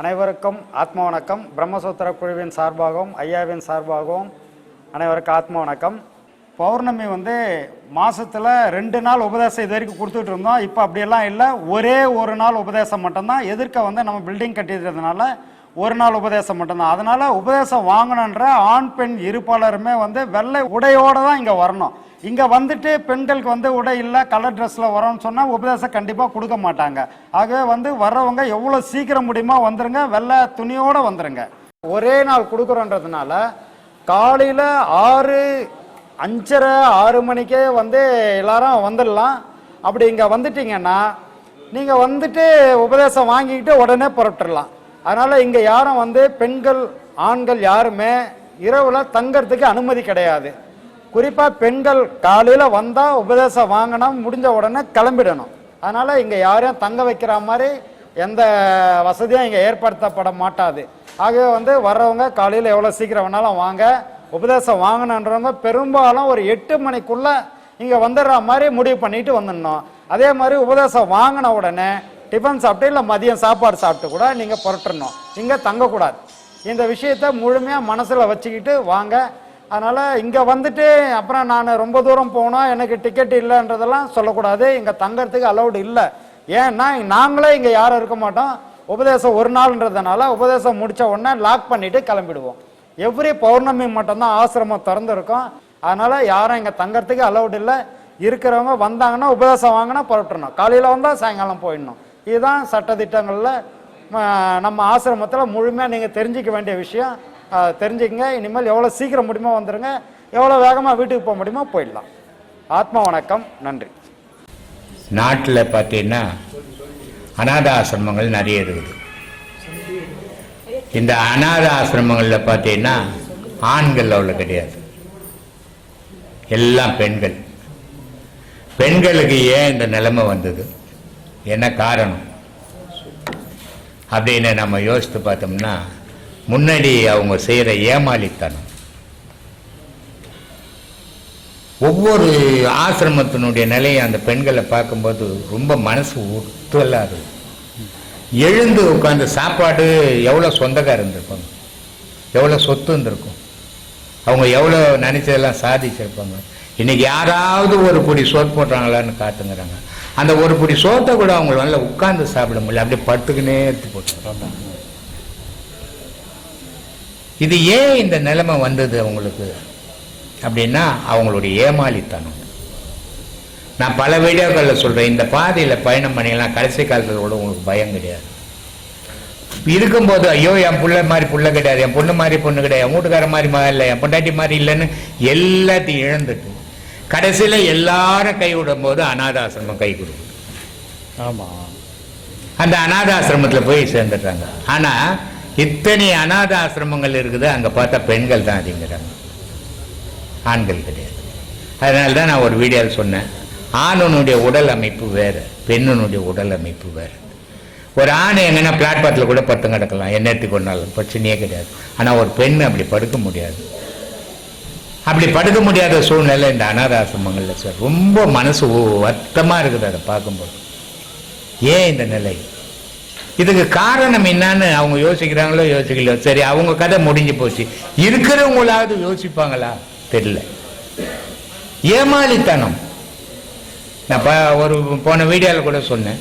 அனைவருக்கும் ஆத்ம வணக்கம். பிரம்மசூத்திர குழுவின் சார்பாகவும் ஐயாவின் சார்பாகவும் அனைவருக்கும் ஆத்ம வணக்கம். பௌர்ணமி வந்து மாதத்தில் ரெண்டு நாள் உபதேசம் இது வரைக்கும் கொடுத்துட்டு இருந்தோம். இப்போ அப்படியெல்லாம் இல்லை. ஒரே ஒரு நாள் உபதேசம் மட்டும்தான். எதிர்க்க வந்து நம்ம பில்டிங் கட்டிடுறதுனால ஒரு நாள் உபதேசம் மட்டும்தான். அதனால உபதேசம் வாங்கணுன்ற ஆண் பெண் இருப்பாளருமே வந்து வெள்ளை உடையோடு தான் இங்கே வரணும். இங்கே வந்துட்டு பெண்களுக்கு வந்து உடை இல்லை கலர் ட்ரெஸ்ஸில் வரோம்னு சொன்னால் உபதேசம் கண்டிப்பாக கொடுக்க மாட்டாங்க. ஆகவே வந்து வர்றவங்க எவ்வளோ சீக்கிரம் முடியுமோ வந்துருங்க வெள்ளை துணியோடு வந்துருங்க. ஒரே நாள் கொடுக்குறோன்றதுனால காலையில் ஆறு அஞ்சரை ஆறு மணிக்கே வந்து எல்லாரும் வந்துடலாம். அப்படி இங்கே வந்துட்டீங்கன்னா நீங்கள் வந்துட்டு உபதேசம் வாங்கிக்கிட்டு உடனே புறப்பட்டுடலாம். அதனால் இங்கே யாரும் வந்து பெண்கள் ஆண்கள் யாருமே இரவில் தங்கறதுக்கு அனுமதி கிடையாது. குறிப்பாக பெண்கள் காலையில் வந்தால் உபதேசம் வாங்கினா முடிஞ்ச உடனே கிளம்பிடணும். அதனால் இங்கே யாரையும் தங்க வைக்கிற மாதிரி எந்த வசதியும் இங்கே ஏற்படுத்தப்பட மாட்டாது. ஆகவே வந்து வர்றவங்க காலையில் எவ்வளோ சீக்கிரம் வேணாலும் வாங்க உபதேசம் வாங்கணுன்றவங்க பெரும்பாலும் ஒரு எட்டு மணிக்குள்ளே இங்கே வந்துடுற மாதிரி முடிவு பண்ணிட்டு வந்துடணும். அதே மாதிரி உபதேசம் வாங்கின உடனே டிஃபன் சாப்பிட்டு இல்லை மதியம் சாப்பாடு சாப்பிட்டு கூட நீங்கள் புரட்டணும். இங்கே தங்கக்கூடாது. இந்த விஷயத்த முழுமையாக மனசில் வச்சுக்கிட்டு வாங்க. அதனால் இங்கே வந்துட்டு அப்புறம் நான் ரொம்ப தூரம் போனோம் எனக்கு டிக்கெட் இல்லைன்றதெல்லாம் சொல்லக்கூடாது. இங்கே தங்கறதுக்கு அலௌடு இல்லை. ஏன்னா நாங்களே இங்கே யாரும் இருக்க மாட்டோம். உபதேசம் ஒரு நாள்ன்றதுனால உபதேசம் முடிச்ச உடனே லாக் பண்ணிவிட்டு கிளம்பிடுவோம். எவ்ரி பௌர்ணமி மட்டும்தான் ஆசிரமம் திறந்துருக்கும். அதனால் யாரும் இங்கே தங்கறதுக்கு அலௌடு இல்லை. இருக்கிறவங்க வந்தாங்கன்னா உபதேசம் வாங்கினா புறப்பட்டுறணும் காலையில் வந்தால் சாயங்காலம் போயிடணும். இதுதான் சட்டத்திட்டங்களில் நம்ம ஆசிரமத்தில் முழுமையாக நீங்கள் தெரிஞ்சிக்க வேண்டிய விஷயம். தெரிஞ்சுக்கங்க. இனிமேல் எவ்வளோ சீக்கிரம் முடியுமோ வந்துடுங்க எவ்வளோ வேகமாக வீட்டுக்கு போக முடியுமோ போயிடலாம். ஆத்ம வணக்கம். நன்றி. நாட்டில் பார்த்தீங்கன்னா அநாத ஆசிரமங்கள் நிறைய இருக்குது. இந்த அநாத ஆசிரமங்களில் பார்த்தீங்கன்னா ஆண்கள் அவ்வளோ கிடையாது. எல்லாம் பெண்கள். பெண்களுக்கு ஏன் இந்த நிலைமை வந்தது? என்ன காரணம்? அப்படின்னு நம்ம யோசித்து பார்த்தோம்னா முன்னாடி அவங்க செய்கிற ஏமாளித்தனம். ஒவ்வொரு ஆசிரமத்தினுடைய நிலையை அந்த பெண்களை பார்க்கும்போது ரொம்ப மனசு உறுத்தலாக இருக்கும் எழுந்து உட்காந்து சாப்பாடு எவ்வளோ சொந்தக்காக இருந்திருப்பாங்க? எவ்வளோ சொத்து இருந்திருக்கும்? அவங்க எவ்வளோ நினச்சதெல்லாம் சாதிச்சிருப்பாங்க? இன்னைக்கு யாராவது ஒரு பொடி சோறு போடுறாங்களான்னு காத்துங்கிறாங்க. அந்த ஒரு பிடி சோத்தை கூட அவங்க நல்லா உட்கார்ந்து சாப்பிட முடியல. அப்படியே படுத்துக்கினே எடுத்து போட்டு இது ஏன் இந்த நிலைமை வந்தது அவங்களுக்கு? அப்படின்னா அவங்களுடைய ஏமாளித்தனம். நான் பல வீடியோக்களில் சொல்கிறேன் இந்த பாதையில் பயணம் பண்ணிக்கலாம் கடைசி காலத்தில் கூட உங்களுக்கு பயம் கிடையாது. இருக்கும்போது ஐயோ என் பிள்ளை மாதிரி பிள்ளை கிடையாது என் பொண்ணு மாதிரி பொண்ணு கிடையாது என் வீட்டுக்கார மாதிரி இல்லை என் பொண்டாட்டி மாதிரி இல்லைன்னு எல்லாத்தையும் இழந்துட்டு கடைசியில் எல்லாரும் கை விடும்போது அனாதாசிரமம் கை கொடுக்கும். ஆமாம் அந்த அனாதாசிரமத்தில் போய் சேர்ந்துடுறாங்க. ஆனால் இத்தனை அனாதாசிரமங்கள் இருக்குது அங்கே பார்த்தா பெண்கள் தான் அதிகங்கிறாங்க. ஆண்கள் கிடையாது. அதனால தான் நான் ஒரு வீடியோவில் சொன்னேன். ஆணுனுடைய உடல் அமைப்பு வேறு பெண்ணுனுடைய உடல் அமைப்பு வேறு. ஒரு ஆண் எங்கன்னா பிளாட்பாத்தில் கூட பத்து கிடக்கலாம். என்னத்துக்கு கொண்டாலும் பிரச்சனையே கிடையாது. ஆனால் ஒரு பெண் அப்படி படுக்க முடியாது. அப்படி படுக்க முடியாத சூழ்நிலை இந்த அனாதாசிரமங்களில் சார். ரொம்ப மனசு வருத்தமாக இருக்குது அதை பார்க்கும்போது. ஏன் இந்த நிலை? இதுக்கு காரணம் என்னன்னு அவங்க யோசிக்கிறாங்களோ யோசிக்கலையோ? சரி அவங்க கதை முடிஞ்சு போச்சு. இருக்கிறவங்களாவது யோசிப்பாங்களா? தெரியல. ஏமாளித்தனம். நான் ஒரு போன வீடியோவில் கூட சொன்னேன்.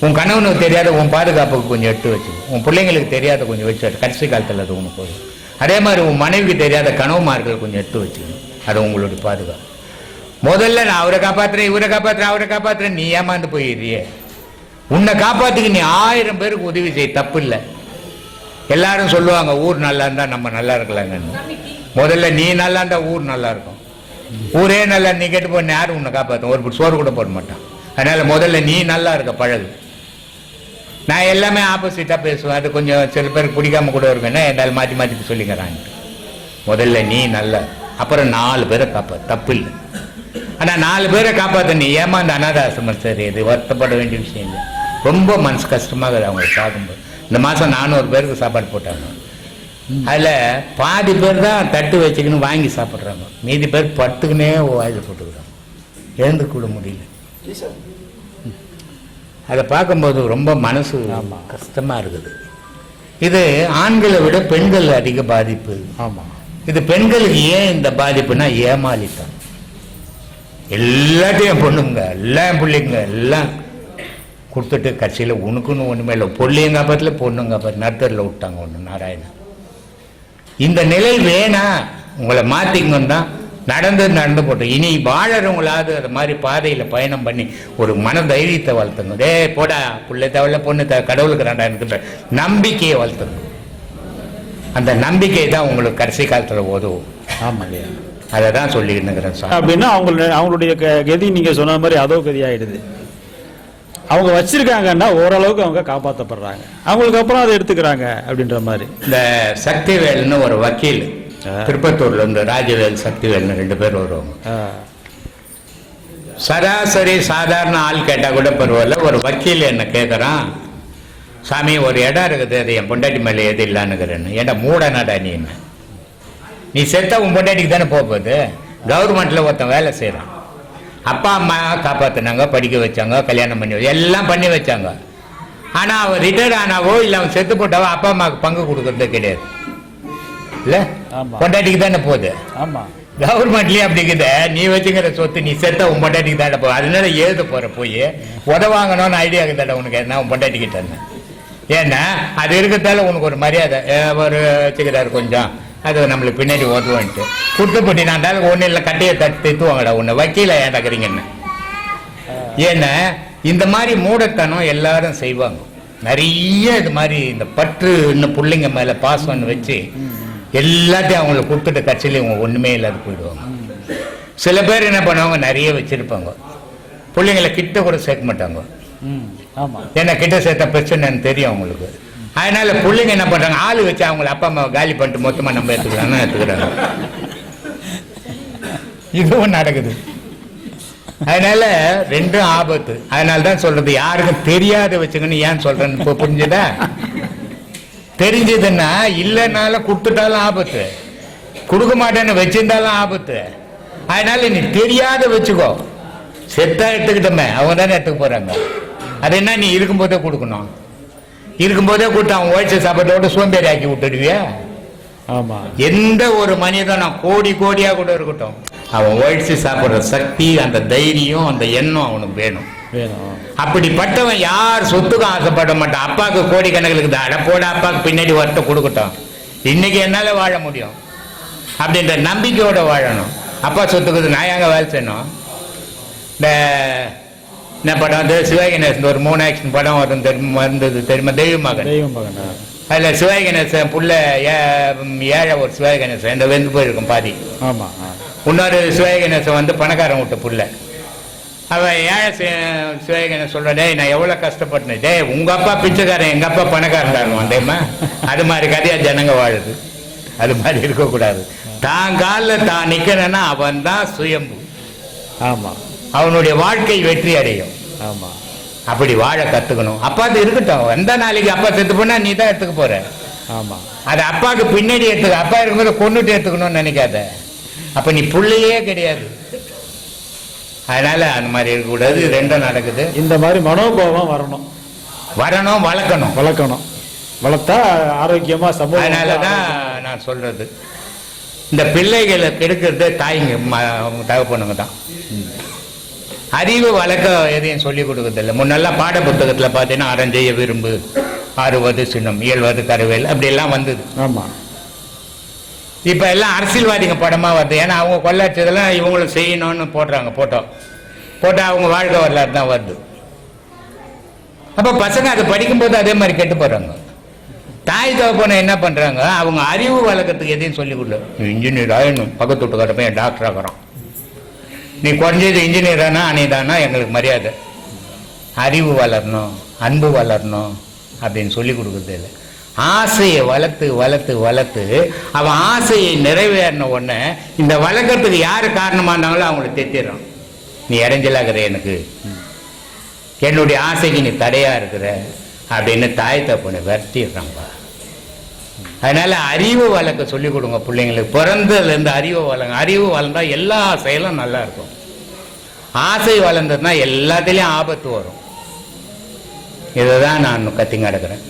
உன் கணவனுக்கு தெரியாத உன் பாதுகாப்புக்கு கொஞ்சம் எடுத்து வச்சு. உன் பிள்ளைங்களுக்கு தெரியாத கொஞ்சம் வச்சு கடைசி காலத்தில் அது உனக்கு போதும் அதே மாதிரி உன் மனைவிக்கு தெரியாத கனவுமார்கள் கொஞ்சம் எடுத்து வச்சுக்கணும். அது உங்களுடைய பாதுகாப்பு. முதல்ல நான் அவரை காப்பாற்றுறேன் இவரை காப்பாற்றுறேன் அவரை காப்பாற்றுறேன் நீ ஏமாந்து போயிடுறியே. உன்னை காப்பாற்றுக்கு நீ ஆயிரம் பேருக்கு உதவி செய்ய தப்பு இல்லை எல்லாரும் சொல்லுவாங்க ஊர் நல்லா இருந்தால் நம்ம நல்லா இருக்கலாங்கன்னு முதல்ல நீ நல்லா இருந்தால் ஊர் நல்லா இருக்கும். ஊரே நல்லா நீ கெட்டு போன யாரும் உன்னை காப்பாற்றும் ஒரு சோறு கூட போட மாட்டான். அதனால் முதல்ல நீ நல்லா இருக்க பழகு. நான் எல்லாமே ஆப்போசிட்டாக பேசுவேன். அது கொஞ்சம் சில பேருக்கு பிடிக்காம கூட இருக்குன்னா என்னால் மாற்றி மாற்றி சொல்லிக்கிறாங்க? முதல்ல நீ நல்ல அப்புறம் நாலு பேரை காப்பா தப்பு இல்லை. ஆனால் நாலு பேரை காப்பாற்ற நீ ஏமாந்த அனாதாசிரமம் சரி இது வருத்தப்பட வேண்டிய விஷயம் இல்லை. ரொம்ப மனசு கஷ்டமாக இருக்குது அவங்களை பார்க்கும்போது இந்த மாதம் நானூறு பேருக்கு சாப்பாடு போட்டாங்க. அதில் பாதி பேர் தான் தட்டு வச்சுக்கின்னு வாங்கி சாப்பிட்றாங்க. மீதி பேர் பட்டுக்குன்னே வாயில் போட்டுக்கிறாங்க. எழுந்து கூட முடியல. அதை பார்க்கும்போது ரொம்ப மனசு கஷ்டமா இருக்குது. இது ஆண்களை விட பெண்கள் அதிக பாதிப்பு. ஆமா. இது பெண்களுக்கு ஏன் இந்த பாதிப்புனா ஏமாளித்தான் எல்லாத்தையும் பொண்ணுங்க எல்லாம் பிள்ளைங்க எல்லாம் கொடுத்துட்டு கட்சியில் உனக்குன்னு ஒன்றுமே இல்லை. பொள்ளியும் காப்பாத்துல பொண்ணுங்க காப்பாத்து நடுத்தரில் விட்டாங்க ஒன்று நாராயணன். இந்த நிலை வேணாம் உங்களை மாற்றிக்கணும் தான் நடந்தது நடந்து போட்டோம் இனி வாழறவங்களாவது அது மாதிரி பாதையில் பயணம் பண்ணி ஒரு மன தைரியத்தை வளர்த்துங்க டேய் போடா பிள்ளை தேவையில்ல பொண்ணு தேவை கடவுளுக்கு ரெண்டா இருக்கின்ற நம்பிக்கையை வளர்த்துங்க அந்த நம்பிக்கை தான் உங்களுக்கு கடைசி காலத்தில் உதவும். ஆமாங்க. அதை தான் சொல்லிட்டு சார். அப்படின்னா அவங்க அவங்களுடைய க- கதி நீங்க சொன்ன மாதிரி அதோ கதி ஆயிடுது அவங்க வச்சிருக்காங்கன்னா ஓரளவுக்கு அவங்க காப்பாற்றப்படுறாங்க அவங்களுக்கு அப்புறம் அதை எடுத்துக்கிறாங்க அப்படின்ற மாதிரி. இந்த சக்திவேல்னு ஒரு வக்கீல் திருப்பத்தூர்ல இருந்து ராஜவேல் சக்திவேல்னு ரெண்டு பேர் வருவாங்க. சராசரி சாதாரண ஆள் கேட்டா கூட பரவாயில்ல. ஒரு வக்கீல் என்ன கேட்குறான் சாமி ஒரு இடம் இருக்குது அது என் பொண்டாட்டி மேலே எது இல்லான்னுக்கிறேன்னு. ஏன்டா மூட நடா நீ செத்தா உன் பொண்டாட்டிக்கு தானே போக போகுது. கவர்மெண்ட்ல ஒருத்தன் வேலை செய்கிறான் அப்பா அம்மா காப்பாத்துனாங்க படிக்க வச்சாங்க கல்யாணம் பண்ணி எல்லாம் பண்ணி வச்சாங்க. ஆனா அவன் ரிட்டையர்ட் ஆனாவோ இல்லை அவன் செத்து போட்டாவோ அப்பா அம்மாவுக்கு பங்கு கொடுக்கறதே கிடையாது. இல்ல. பொண்டாட்டிக்கு தானே போகுது? ஆமா. கவர்மெண்ட்லயே அப்படி இருக்குது. நீ வச்சுக்கிற சொத்து நீ செத்த உன் பொண்டாட்டிக்கு தாண்ட போ அதனால எழுத போற போய்? உத வாங்கணும்னு ஐடியா இருக்குதாடா உனக்கு? என்ன உன் பொண்டாட்டிக்கிட்ட ஏன்னா அது இருக்கிறதால உனக்கு ஒரு மரியாதை. ஒரு வச்சுக்கிறாரு கொஞ்சம். அது நம்மளுக்கு பின்னாடி உதவுன்ட்டு குட்டுப்பட்டி நாண்டாலும் ஒன்றும் இல்லை கட்டையை தட்டு திட்டுவாங்கடா உன்னை. வக்கீல ஏண்டாக்குறீங்கன்னு. ஏன்னா இந்த மாதிரி மூடத்தனம் எல்லாரும் செய்வாங்க. நிறைய இது மாதிரி இந்த பற்று இன்னும் பிள்ளைங்க மேல பாசம்னு வச்சு எல்லாத்தையும் அவங்களுக்கு கொடுத்துட்டு கட்சியில இவங்க ஒண்ணுமே இல்லாத போயிடுவாங்க. சில பேர் என்ன பண்ணுவாங்க நிறைய வச்சிருப்பாங்க. பிள்ளைங்களை கிட்ட கூட சேர்க்க மாட்டாங்க. ஏன்னா கிட்ட சேர்த்த பிரச்சனைன்னு தெரியும் அவங்களுக்கு. அதனால பிள்ளைங்க என்ன பண்றாங்க ஆளு வச்சு அவங்கள அப்பா அம்மா காலி பண்ணிட்டு மொத்தமா நம்ம எடுத்துக்கிறாங்க எடுத்துக்கிறாங்க. இதுவும் நடக்குது. அதனால ரெண்டும் ஆபத்து. அதனால தான் சொல்றது யாருக்கும் தெரியாத வச்சுக்கன்னு ஏன் சொல்றேன்னு. இப்போ புரிஞ்சுதா? தெரிஞ்சதுன்னா இல்லைனாலும் கொடுத்துட்டாலும் ஆபத்து. கொடுக்க மாட்டேன்னு வச்சிருந்தாலும் ஆபத்து. அதனால நீ தெரியாத வச்சுக்கோ. செத்தா எடுத்துக்கிட்டோமே அவங்க தானே எடுத்துக்க போறாங்க. அது என்ன நீ இருக்கும்போதே கொடுக்கணும். இருக்கும்போதே கொடுத்து அவன் உழைச்ச சாப்பாட்டோட சோம்பேறி ஆக்கி விட்டுடுவியா? ஆமா. எந்த ஒரு மனிதனும் கோடி கோடியா கூட இருக்கட்டும். அவன் உழைச்சு சாப்பிடுற சக்தி அந்த தைரியம் அந்த எண்ணம் அவனுக்கு வேணும் வேணும். அப்படிப்பட்டவன் யார் சொத்துக்கும் ஆசைப்பட மாட்டான். அப்பாவுக்கு கோடி கணக்கில் அட போட அப்பாவுக்கு பின்னாடி வரட்ட கொடுக்கட்டும். இன்னைக்கு என்னால வாழ முடியும். அப்படின்ற நம்பிக்கையோட வாழணும். அப்பா சொத்துக்கு நான் எங்க வேலை செய்யணும்? இந்த என்ன படம் வந்து சிவகணேசன் ஒரு மூணு ஆக்ஷன் படம் வரும் தெரியுமா இருந்தது தெரியுமா? தெய்வ மகன். தெய்வம் மகனா அதில் சிவாஜி கணேசன் புள்ள ஏ- ஏழை ஒரு சிவாஜி கணேசன் இந்த வெந்து போயிருக்கும் பாதி. ஆமா ஆ. இன்னொரு சிவாஜி கணேசன் வந்து பணக்காரன் விட்ட புள்ள. அவன் ஏழை சி- சிவாஜி கணேசன் சொல்ற டேய் நான் எவ்வளோ கஷ்டப்பட்டேன். டேய் உங்க அப்பா பிச்சைக்காரன் எங்க அப்பா பணக்காரன் தான் தெரியுமா? அது மாதிரி கதையா ஜனங்க வாழுது. அது மாதிரி இருக்கக்கூடாது. தான் காலில் தான் நிற்கிறேன்னா அவன் தான் சுயம்பு. ஆமா. அவனுடைய வாழ்க்கை வெற்றி அடையும். ஆமா. அப்படி வாழ கத்துக்கணும். அப்பா அது இருக்கட்டும். எந்த நாளைக்கு அப்பா செத்து போனா நீ தான் எடுத்துக்க போற. ஆமா. அது அப்பாவுக்கு பின்னாடி எடுத்துக்க அப்பா இருக்கும்போது கொண்டுட்டு எடுத்துக்கணும்னு நினைக்காத. அப்ப நீ புள்ளையே கிடையாது. அதனால அந்த மாதிரி இருக்கக்கூடாது. ரெண்டும் நடக்குது. இந்த மாதிரி மனோபாவம் வரணும். வரணும் வளர்க்கணும். வளர்க்கணும். வளர்த்தா ஆரோக்கியமா சமூகம் அதனால தான் நான் சொல்றது. இந்த பிள்ளைகளை கெடுக்கிறது தாய்ங்க தகப்பனுங்க தான் அறிவு வளர்க்க எதையும் சொல்லி கொடுக்கறதில்ல. முன்னெல்லாம் பாட புத்தகத்தில் பார்த்தீங்கன்னா அறஞ்செய்ய விரும்பு ஆறுவது சின்னம் இயல்வது கருவேல் அப்படியெல்லாம் வந்தது. ஆமா. இப்போ எல்லாம் அரசியல்வாதிங்க படமாக வருது. ஏன்னா அவங்க கொள்ளாச்சதெல்லாம் இவங்களுக்கு செய்யணும்னு போடுறாங்க போட்டோ. போட்டால் அவங்க வாழ்க்கை வரலாறு தான் வருது. அப்போ பசங்க அதை படிக்கும்போது அதே மாதிரி கெட்டு போகிறாங்க தாய் தகப்பனை என்ன பண்ணுறாங்க அவங்க அறிவு வளர்க்கறதுக்கு எதையும் சொல்லி கொடுல இன்ஜினியர் ஆகணும் பக்கத்து வீட்டுக்கார பையன் டாக்டர் ஆகிறான். நீ குறைஞ்சது இன்ஜினியர் ஆனா அணைதானா? எங்களுக்கு மரியாதை. அறிவு வளரணும் அன்பு வளரணும் அப்படின்னு சொல்லி கொடுக்குறது இல்லை. ஆசையை வளர்த்து வளர்த்து வளர்த்து அவன் ஆசையை நிறைவேறின உடனே இந்த வழக்கத்துக்கு யார் காரணமாக இருந்தாங்களோ அவங்கள தெத்திடுறான். நீ இடைஞ்சலாகிற எனக்கு. என்னுடைய ஆசைக்கு நீ தடையாக இருக்கிற அப்படின்னு தாய் தப்புனை விரட்டிடுறாங்க அதனால் அறிவு வளர்க்க சொல்லிக் கொடுங்க பிள்ளைங்களுக்கு. பிறந்ததுலேருந்து அறிவு வளங்க அறிவு வளர்ந்தால் எல்லா செயலும் நல்லா இருக்கும். ஆசை வளர்ந்ததுன்னா எல்லாத்துலேயும் ஆபத்து வரும். இதை தான் நான் கத்திங்க கிடக்கிறேன்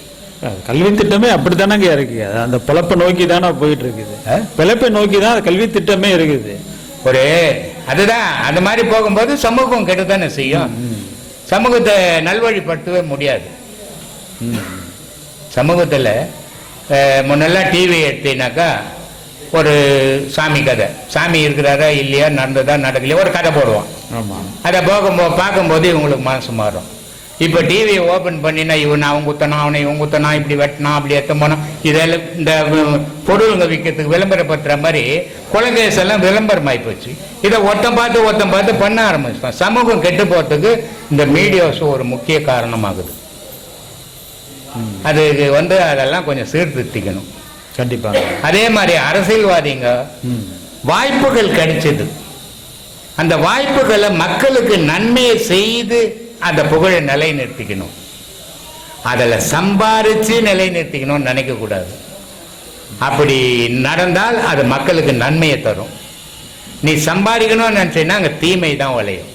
கல்வி திட்டமே அப்படித்தானங்க இருக்கு அது அந்த பிழப்பை நோக்கி தானே போயிட்டு இருக்குது? பிழைப்பை நோக்கி தான் கல்வி திட்டமே இருக்குது. ஒரு அதுதான். அந்த மாதிரி போகும்போது சமூகம் கெட்டுத்தானே செய்யும். சமூகத்தை நல்வழிப்படுத்தவே முடியாது. சமூகத்தில் முன்னெல்லாம் டிவி எடுத்தீங்கன்னாக்கா ஒரு சாமி கதை. சாமி இருக்கிறாரா இல்லையா நடந்ததா நடக்கலையா ஒரு கதை போடுவான் ஆமா. அதை போகும்போது பார்க்கும்போது இவங்களுக்கு மனசு மாறும். இப்போ டிவியை ஓப்பன் பண்ணினா இவன் அவன் குத்தனா அவனை இவன் குத்தனா இப்படி வெட்டினா அப்படி எத்த போனான் இதெல்லாம் இந்த பொருளுங்க விற்கிறதுக்கு விளம்பரப்படுத்துற மாதிரி குழந்தைஸ் எல்லாம் விளம்பரமாகி போச்சு. இதை ஒருத்தன் பார்த்து ஒருத்தன் பார்த்து பண்ண ஆரம்பிச்சிட்டான். சமூகம் கெட்டு போகிறதுக்கு இந்த மீடியாஸ் ஒரு முக்கிய காரணமாகுது. அது வந்து அதெல்லாம் கொஞ்சம் சீர்திருத்திக்கணும். கண்டிப்பாங்க. அதே மாதிரி அரசியல்வாதிங்க. வாய்ப்புகள் கிடைச்சது. அந்த வாய்ப்புகளை மக்களுக்கு நன்மையை செய்து அந்த புகழை நிலைநிறுத்திக்கணும். அதில் சம்பாரித்து நிலைநிறுத்திக்கணும்னு நினைக்கக்கூடாது அப்படி நடந்தால் அது மக்களுக்கு நன்மையை தரும். நீ சம்பாதிக்கணும்னு நினச்சின்னா அங்கே தீமை தான் விளையும்.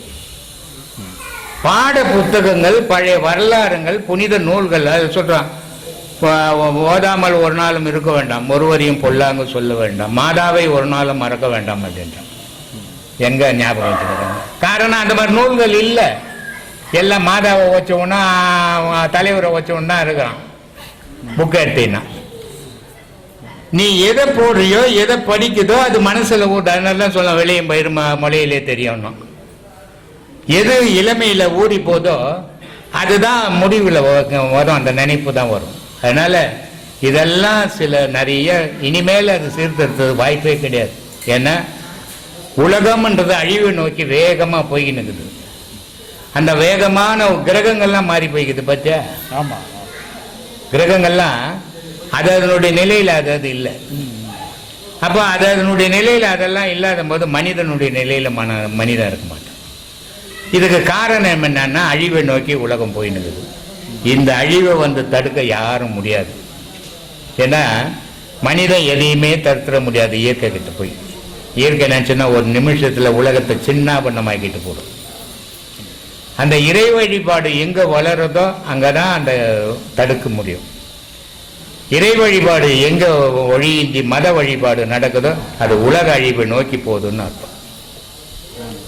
பாட புத்தகங்கள் பழைய வரலாறுங்கள் புனித நூல்கள் அது சொல்கிறான் ஓதாமல் ஒரு நாளும் இருக்க வேண்டாம். ஒருவரையும் பொல்லாங்க சொல்ல வேண்டாம். மாதாவை ஒரு நாளும் மறக்க வேண்டாம் அப்படின்றான். எங்கே ஞாபகம் வச்சுக்கிறாங்க காரணம் அந்த மாதிரி நூல்கள் இல்லை. எல்லாம் மாதாவை வச்சவனா தலைவரை வச்சவன் தான் இருக்கிறான். புக்கை எடுத்தீங்கன்னா நீ எதை போடுறியோ எதை படிக்குதோ அது மனசில் ஊட்டு. சொல்ல வெளியே பயிர் மொழியிலே தெரியணும் எது இளமையில் ஊறி போதோ அதுதான் முடிவில் வரும் அந்த நினைப்பு தான் வரும். அதனால் இதெல்லாம் சில நிறைய இனிமேல் அது சீர்திருத்தது வாய்ப்பே கிடையாது. ஏன்னா உலகம்ன்றது அழிவை நோக்கி வேகமாக போயின்னு இருக்குது. அந்த வேகமான கிரகங்கள்லாம் மாறி போய்க்குது பத்தியா? ஆமா. கிரகங்கள்லாம் அது அதனுடைய நிலையில் அது அது இல்லை. அப்போ அது அதனுடைய நிலையில் அதெல்லாம் இல்லாத போது மனிதனுடைய நிலையில் மன மனிதன் இருக்க மாட்டான். இதுக்கு காரணம் என்னன்னா அழிவை நோக்கி உலகம் போயினுக்குது இந்த அழிவை வந்து தடுக்க யாரும் முடியாது. ஏன்னா மனிதன் எதையுமே தடுத்துட முடியாது இயற்கை கிட்ட போய். இயற்கை நினச்சுன்னா ஒரு நிமிஷத்தில் உலகத்தை சின்னாபண்ணமாக்கிட்டு போடும். அந்த இறை வழிபாடு எங்கே வளருதோ அங்கே தான் அந்த தடுக்க முடியும். இறை வழிபாடு எங்கே ஒழியின்றி மத வழிபாடு நடக்குதோ அது உலக அழிவை நோக்கி போகுதுன்னு அர்த்தம்.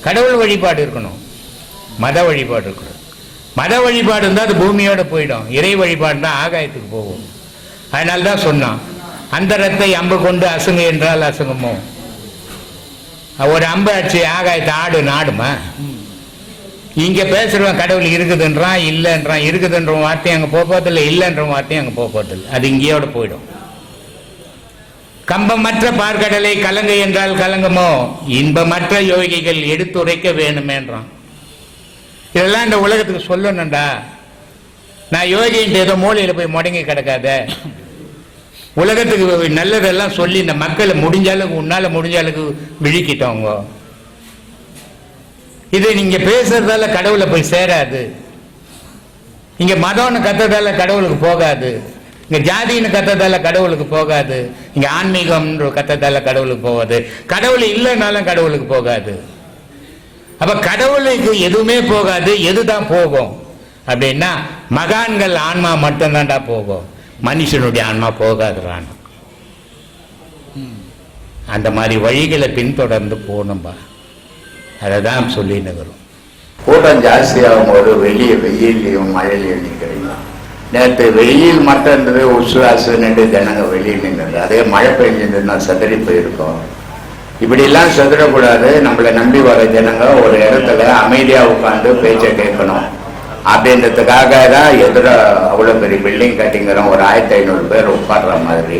கடவுள் வழிபாடு இருக்கணும். மத வழிபாடு இருக்கணும். மத வழிபாடு இருந்தால் அது பூமியோட போயிடும். இறை வழிபாடு தான் ஆகாயத்துக்கு போகும். அதனால தான் சொன்னான் அந்தரத்தை அம்பு கொண்டு அசுங்க என்றால் அசுங்கமோ? ஒரு அம்பு அடிச்சு ஆகாயத்தை ஆடு நாடுமா? இங்க பேசுறவன் கடவுள் இருக்குதுன்றான் இல்லைன்றான் இருக்குதுன்ற வார்த்தை அங்க போக போறதில்லை இல்லைன்ற வார்த்தையும் அங்க போக போறதில்லை அது இங்கேயோட போயிடும். கம்பமற்ற பார்க்கடலை கலங்க என்றால் கலங்கமோ? இன்பமற்ற யோகிகள் எடுத்துரைக்க வேணுமேன்றான். இதெல்லாம் இந்த உலகத்துக்கு சொல்லணும்டா. நான் யோகின்ட்டு ஏதோ மூலையில் போய் முடங்கி கிடக்காத. உலகத்துக்கு நல்லதெல்லாம் சொல்லி இந்த மக்களை முடிஞ்ச அளவுக்கு உன்னால் முடிஞ்ச அளவுக்கு விழிக்கிட்டவங்க இது நீங்க பேசுறதால கடவுளை போய் சேராது. இங்க மதம்னு கத்ததால கடவுளுக்கு போகாது. இங்க ஜாதின்னு கத்ததால கடவுளுக்கு போகாது. இங்க ஆன்மீகம்ன்ற கத்ததால கடவுளுக்கு போகாது. கடவுள் இல்லைனாலும் கடவுளுக்கு போகாது. அப்ப கடவுளுக்கு எதுவுமே போகாது எதுதான் போகும்? அப்படின்னா மகான்கள் ஆன்மா மட்டும்தான்டா போகும். மனுஷனுடைய ஆன்மா போகாதுறான். அந்த மாதிரி வழிகளை பின்தொடர்ந்து போகணும்பா. அதை தான் சொல்லின்னு வரும் கூட்டம் ஜாஸ்தியாகும் போது வெளியே வெயிலையும் மழையிலையும் நிற்கிறீங்களா? நேற்று வெயில் மட்டும் இருந்தது உசுவாசு நின்று ஜனங்க வெளியில் நின்றது. அதே மழை பெஞ்சிருந்ததுன்னா சதறி போயிருக்கோம். இப்படிலாம் சதுரக்கூடாது நம்மளை நம்பி வர ஜனங்க ஒரு இடத்துல அமைதியாக உட்காந்து பேச்சை கேட்கணும். அப்படின்றதுக்காக தான் எதிர அவ்வளோ பெரிய பில்டிங் கட்டிங்கிறோம். ஒரு ஆயிரத்தி ஐநூறு பேர் உட்காடுற மாதிரி.